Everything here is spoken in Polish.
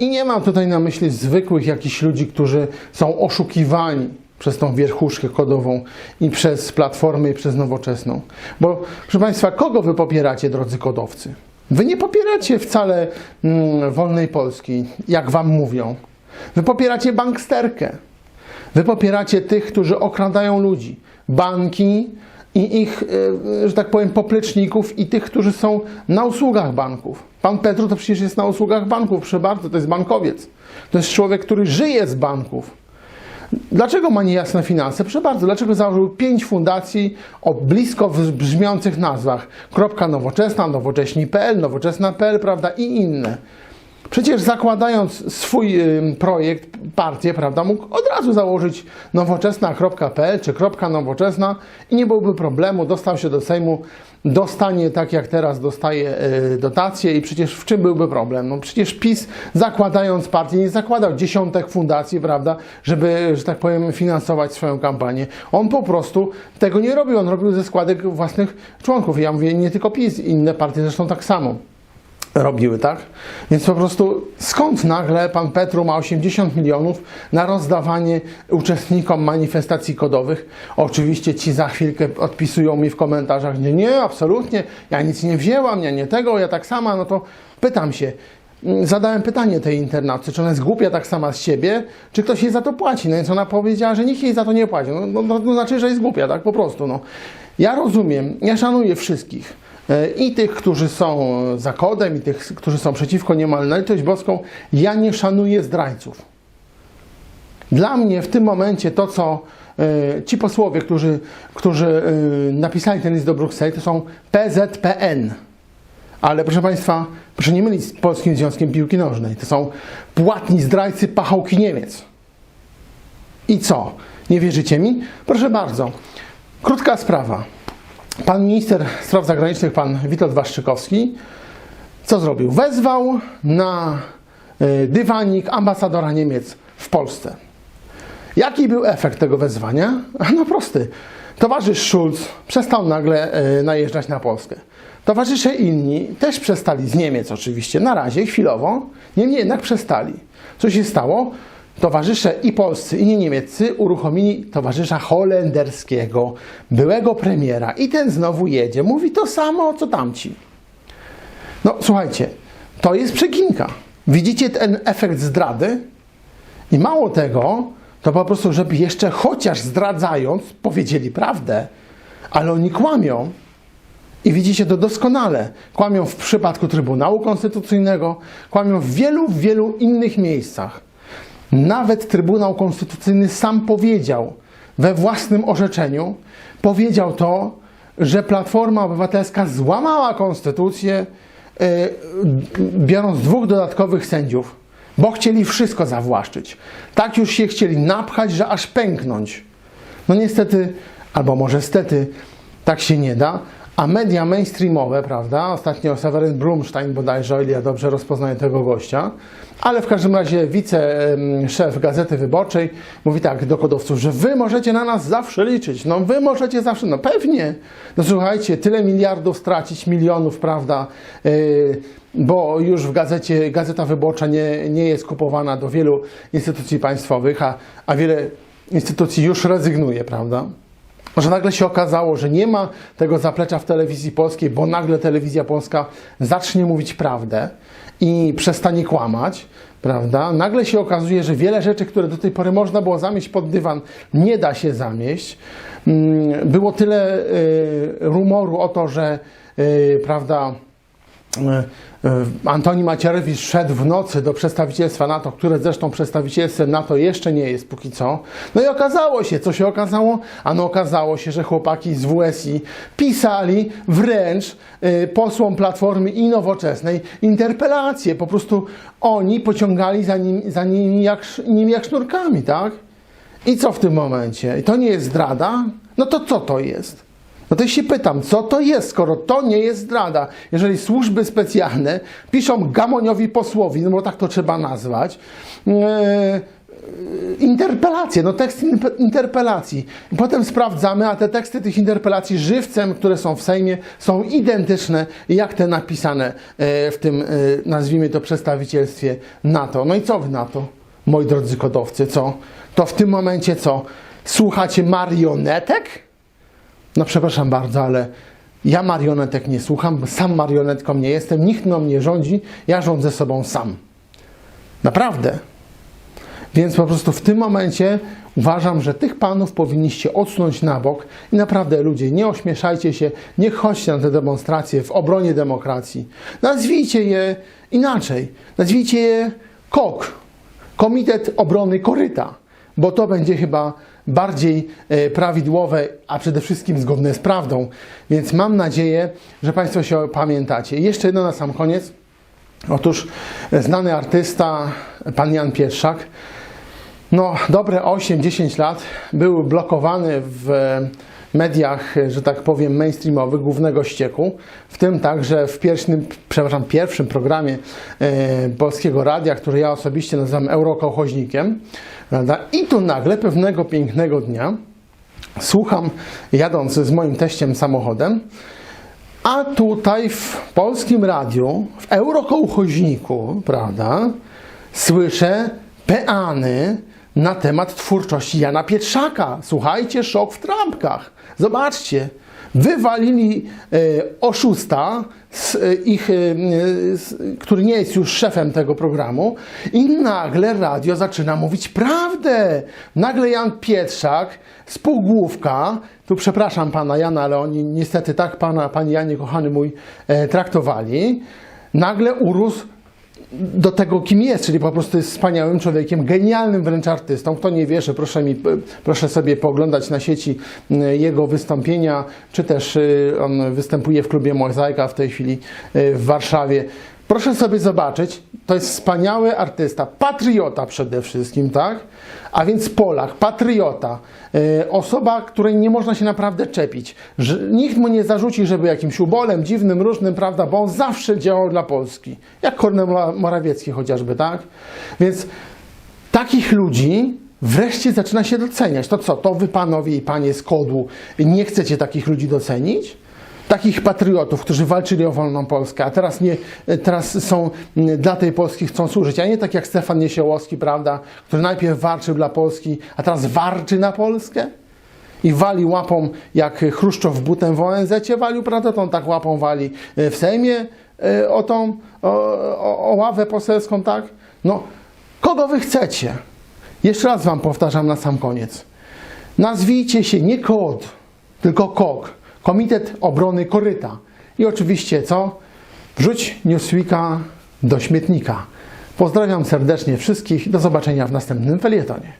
I nie mam tutaj na myśli zwykłych jakichś ludzi, którzy są oszukiwani przez tą wierchuszkę kodową i przez Platformę i przez Nowoczesną. Bo, proszę Państwa, kogo Wy popieracie, drodzy kodowcy? Wy nie popieracie wcale mm, wolnej Polski, jak Wam mówią. Wy popieracie banksterkę. Wy popieracie tych, którzy okradają ludzi. Banki i ich, e, że tak powiem, popleczników i tych, którzy są na usługach banków. Pan Petru to przecież jest na usługach banków, proszę bardzo, to jest bankowiec. To jest człowiek, który żyje z banków. Dlaczego ma niejasne finanse? Proszę bardzo, dlaczego założył pięć fundacji o blisko brzmiących nazwach? Kropka nowoczesna, nowocześni.pl, nowoczesna.pl, prawda, i inne. Przecież zakładając swój projekt, partię, prawda, mógł od razu założyć nowoczesna.pl czy nowoczesna i nie byłoby problemu, dostał się do Sejmu, dostanie tak jak teraz dostaje y, dotacje i przecież w czym byłby problem? No przecież PiS zakładając partię nie zakładał dziesiątek fundacji, prawda, żeby, że tak powiem, finansować swoją kampanię. On po prostu tego nie robił, on robił ze składek własnych członków. Ja mówię nie tylko PiS, inne partie zresztą tak samo robiły, tak? Więc po prostu skąd nagle pan Petru ma 80 milionów na rozdawanie uczestnikom manifestacji kodowych? Oczywiście ci za chwilkę odpisują mi w komentarzach, nie, nie, absolutnie, ja nic nie wzięłam, ja nie tego, ja tak sama, no to pytam się, zadałem pytanie tej internautce, czy ona jest głupia tak sama z siebie, czy ktoś jej za to płaci? No więc ona powiedziała, że nikt jej za to nie płaci. No, no, no to znaczy, że jest głupia, tak? Po prostu, no. Ja rozumiem, ja szanuję wszystkich. E, I tych, którzy są za kodem, i tych, którzy są przeciwko niemal na litość boską, ja nie szanuję zdrajców. Dla mnie w tym momencie to, co e, ci posłowie, którzy, którzy e, napisali ten list do Brukseli, to są PZPN. Ale proszę Państwa, proszę nie mylić z Polskim Związkiem Piłki Nożnej. To są płatni zdrajcy pachołki Niemiec. I co? Nie wierzycie mi? Proszę bardzo. Krótka sprawa. Pan minister spraw zagranicznych, pan Witold Waszczykowski, co zrobił? Wezwał na y, dywanik ambasadora Niemiec w Polsce. Jaki był efekt tego wezwania? No prosty. Towarzysz Schulz przestał nagle y, najeżdżać na Polskę. Towarzysze inni też przestali, z Niemiec oczywiście, na razie, chwilowo, niemniej jednak przestali. Co się stało? Towarzysze i polscy, i nie niemieccy uruchomili towarzysza holenderskiego, byłego premiera, i ten znowu jedzie. Mówi to samo, co tamci. No słuchajcie, to jest przeginka. Widzicie ten efekt zdrady? I mało tego, to po prostu, żeby jeszcze chociaż zdradzając, powiedzieli prawdę, ale oni kłamią. I widzicie to doskonale. Kłamią w przypadku Trybunału Konstytucyjnego, kłamią w wielu, wielu innych miejscach. Nawet Trybunał Konstytucyjny sam powiedział we własnym orzeczeniu, powiedział to, że Platforma Obywatelska złamała konstytucję, yy, biorąc dwóch dodatkowych sędziów, bo chcieli wszystko zawłaszczyć. Tak już się chcieli napchać, że aż pęknąć. No niestety, albo może stety, tak się nie da. A media mainstreamowe, prawda? Ostatnio Seweryn Brumstein bodajże, o ile ja dobrze rozpoznaję tego gościa, ale w każdym razie wiceszef Gazety Wyborczej mówi tak do kodowców, że wy możecie na nas zawsze liczyć. No wy możecie zawsze, no pewnie. No słuchajcie, tyle miliardów stracić, milionów, prawda? Yy, bo już w gazecie, Gazeta Wyborcza nie, nie jest kupowana do wielu instytucji państwowych, a, a wiele instytucji już rezygnuje, prawda? Że nagle się okazało, że nie ma tego zaplecza w telewizji polskiej, bo nagle telewizja polska zacznie mówić prawdę i przestanie kłamać, prawda? Nagle się okazuje, że wiele rzeczy, które do tej pory można było zamieść pod dywan, nie da się zamieść. Mm, Było tyle y, rumoru o to, że y, prawda, Antoni Macierewicz szedł w nocy do przedstawicielstwa NATO, które zresztą przedstawicielstwem NATO jeszcze nie jest póki co. No i okazało się, co się okazało? Ano okazało się, że chłopaki z WSI pisali wręcz y, posłom Platformy i Nowoczesnej interpelacje. Po prostu oni pociągali za, nim, za nimi, jak, jak sznurkami, tak? I co w tym momencie? I to nie jest zdrada? No to co to jest? No to się pytam, co to jest, skoro to nie jest zdrada? Jeżeli służby specjalne piszą gamoniowi posłowi, no bo tak to trzeba nazwać, e, interpelacje, no tekst interpelacji. Potem sprawdzamy, a te teksty tych interpelacji żywcem, które są w Sejmie, są identyczne jak te napisane e, w tym, e, nazwijmy to, przedstawicielstwie NATO. No i co wy na to, moi drodzy kodowcy, co? To w tym momencie co? Słuchacie marionetek? No przepraszam bardzo, ale ja marionetek nie słucham, sam marionetką nie jestem, nikt mną nie rządzi, ja rządzę sobą sam. Naprawdę. Więc po prostu w tym momencie uważam, że tych panów powinniście odsunąć na bok i naprawdę ludzie, nie ośmieszajcie się, nie chodźcie na te demonstracje w obronie demokracji. Nazwijcie je inaczej. Nazwijcie je KOK, Komitet Obrony Koryta, bo to będzie chyba bardziej e, prawidłowe, a przede wszystkim zgodne z prawdą. Więc mam nadzieję, że Państwo się pamiętacie. Jeszcze jedno na sam koniec. Otóż znany artysta, pan Jan Pietrzak, no dobre 8-10 lat był blokowany w mediach, że tak powiem, mainstreamowych, głównego ścieku, w tym także w pierwszym, przepraszam, pierwszym programie e, Polskiego Radia, który ja osobiście nazywam Eurokołchoźnikiem. Prawda? I tu nagle pewnego pięknego dnia słucham, jadąc z moim teściem samochodem, a tutaj w polskim radiu, w Eurokołchoźniku, prawda, słyszę peany na temat twórczości Jana Pietrzaka. Słuchajcie, szok w trampkach. Zobaczcie, wywalili e, oszusta, z, e, ich, e, z, który nie jest już szefem tego programu i nagle radio zaczyna mówić prawdę. Nagle Jan Pietrzak, spółgłówka, tu przepraszam pana Jana, ale oni niestety tak pana, panie Janie, kochany mój, e, traktowali, nagle urósł do tego, kim jest, czyli po prostu jest wspaniałym człowiekiem, genialnym wręcz artystą. Kto nie wierzy, proszę, mi, proszę sobie pooglądać na sieci y, jego wystąpienia, czy też y, on występuje w klubie Mozaika w tej chwili y, w Warszawie. Proszę sobie zobaczyć, to jest wspaniały artysta, patriota przede wszystkim, tak? A więc Polak, patriota, e, osoba, której nie można się naprawdę czepić. Nikt mu nie zarzuci, żeby jakimś ubolem, dziwnym, różnym, prawda? Bo on zawsze działał dla Polski. Jak Kornel Mora- Morawiecki chociażby, tak? Więc takich ludzi wreszcie zaczyna się doceniać. To co, to wy panowie i panie z kodu nie chcecie takich ludzi docenić? Takich patriotów, którzy walczyli o wolną Polskę, a teraz, nie, teraz są mm, dla tej Polski chcą służyć, a nie tak jak Stefan Niesiołowski, prawda, który najpierw walczył dla Polski, a teraz warczy na Polskę? I wali łapą, jak Chruszczow butem w ONZ walił, prawda, to on tak łapą wali e, w Sejmie e, o tą, o, o, o ławę poselską, tak? No, kogo wy chcecie? Jeszcze raz wam powtarzam na sam koniec. Nazwijcie się nie KOD, tylko KOK. Komitet Obrony Koryta. I oczywiście co? Wrzuć Newsweeka do śmietnika. Pozdrawiam serdecznie wszystkich. Do zobaczenia w następnym felietonie.